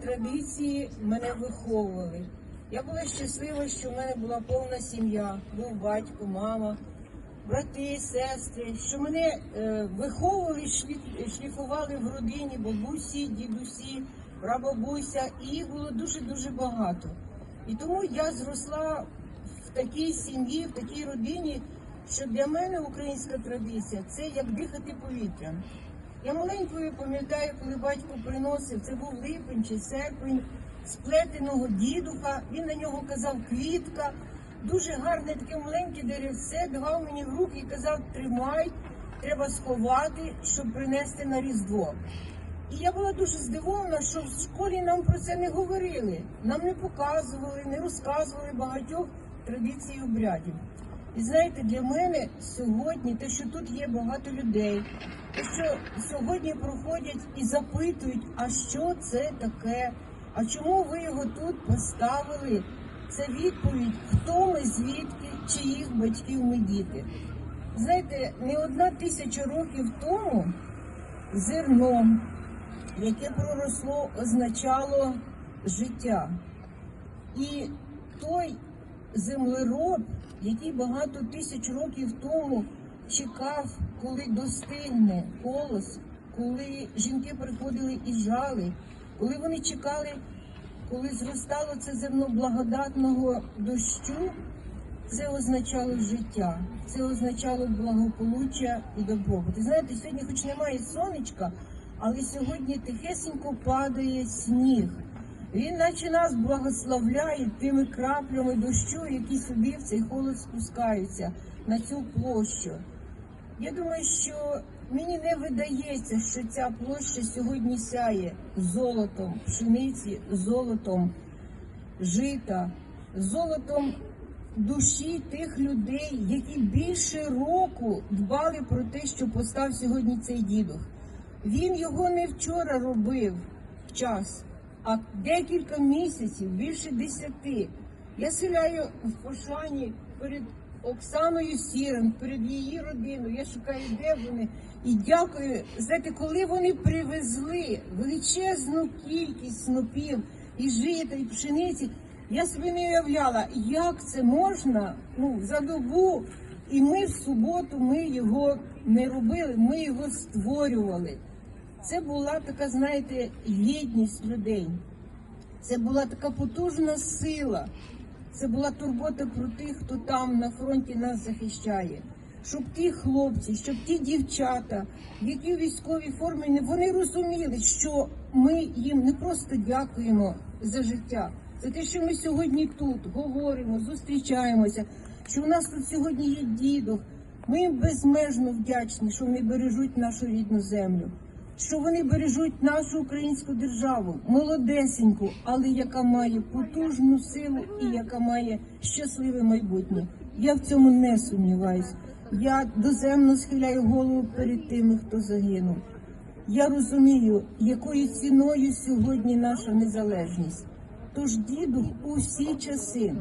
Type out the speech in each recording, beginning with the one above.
традиції мене виховували. Я була щаслива, що в мене була повна сім'я, був батько, мама, брати, сестри, що мене е, виховували, шлі- шліфували в родині, бабусі, дідусі, прабабуся, і їх було дуже-дуже багато. І тому я зросла в такій сім'ї, в такій родині, що для мене українська традиція це як дихати повітрям. Я маленькою пам'ятаю, коли батько приносив, це був липень чи серпень, сплетеного дідуха. Він на нього казав квітка, дуже гарне таке маленьке деревце, давав мені в руки і казав, тримай, треба сховати, щоб принести на Різдво. І я була дуже здивована, що в школі нам про це не говорили, нам не показували, не розказували багатьох традицій обрядів. І знаєте, для мене сьогодні те, що тут є багато людей, те, що сьогодні проходять і запитують, а що це таке, а чому ви його тут поставили? Це відповідь, хто ми, звідки, чиїх батьків ми діти. Знаєте, не одна тисяча років тому зерно, яке проросло, означало життя. І той землероб, який багато тисяч років тому чекав, коли достигне колос, коли жінки приходили і жали, коли вони чекали, коли зростало це зерно благодатного дощу, це означало життя, це означало благополуччя і добробут. І знаєте, сьогодні, хоч немає сонечка, але сьогодні тихесенько падає сніг. Він наче нас благословляє тими краплями дощу, які собі в цей холод спускаються на цю площу. Я думаю, що мені не видається, що ця площа сьогодні сяє золотом пшениці, золотом жита, золотом душі тих людей, які більше року дбали про те, що постав сьогодні цей дідух. Він його не вчора робив в час, а декілька місяців, більше десяти. Я селяю в пошані перед Оксаною Сірен, перед її родиною. Я шукаю, де вони. І дякую. Знаєте, коли вони привезли величезну кількість снопів і жита, і пшениці, я собі не уявляла, як це можна ну, за добу. І ми в суботу ми його не робили, ми його створювали. Це була така, знаєте, єдність людей. Це була така потужна сила. Це була турбота про тих, хто там на фронті нас захищає. Щоб ті хлопці, щоб ті дівчата, які в військовій формі, вони розуміли, що ми їм не просто дякуємо за життя, за те, що ми сьогодні тут говоримо, зустрічаємося, що у нас тут сьогодні є дідух. Ми їм безмежно вдячні, що вони бережуть нашу рідну землю що вони бережуть нашу українську державу, молодесеньку, але яка має потужну силу і яка має щасливе майбутнє. Я в цьому не сумніваюсь. Я доземно схиляю голову перед тими, хто загинув. Я розумію, якою ціною сьогодні наша незалежність. Тож дідух у всі часи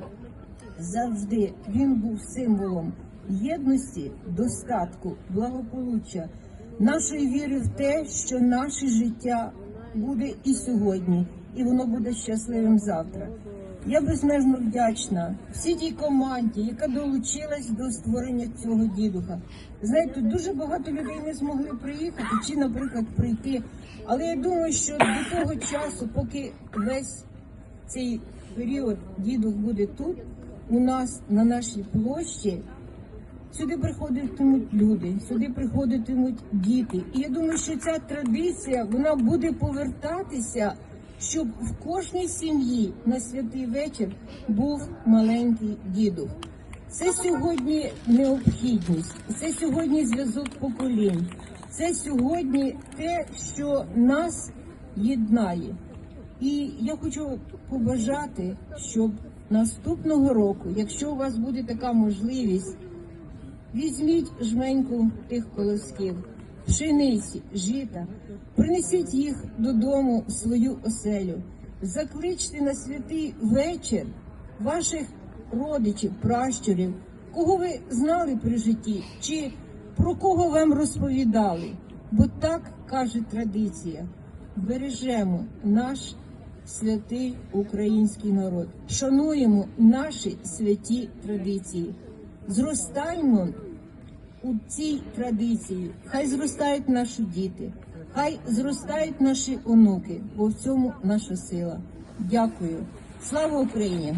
завжди він був символом єдності, достатку, благополуччя, нашої віри в те, що наше життя буде і сьогодні, і воно буде щасливим завтра. Я безмежно вдячна всій тій команді, яка долучилась до створення цього дідуха. Знаєте, дуже багато людей не змогли приїхати чи, наприклад, прийти. Але я думаю, що до того часу, поки весь цей період дідух буде тут, у нас на нашій площі. Сюди приходитимуть люди, сюди приходитимуть діти. І я думаю, що ця традиція вона буде повертатися, щоб в кожній сім'ї на святий вечір був маленький дідух. Це сьогодні необхідність, це сьогодні зв'язок поколінь, це сьогодні те, що нас єднає. І я хочу побажати, щоб наступного року, якщо у вас буде така можливість, Візьміть жменьку тих колосків, пшениці, жита, принесіть їх додому в свою оселю, закличте на святий вечір ваших родичів, пращурів, кого ви знали при житті, чи про кого вам розповідали. Бо так каже традиція: бережемо наш святий український народ. Шануємо наші святі традиції. Зростаємо у цій традиції. Хай зростають наші діти, хай зростають наші онуки, бо в цьому наша сила. Дякую. Слава Україні!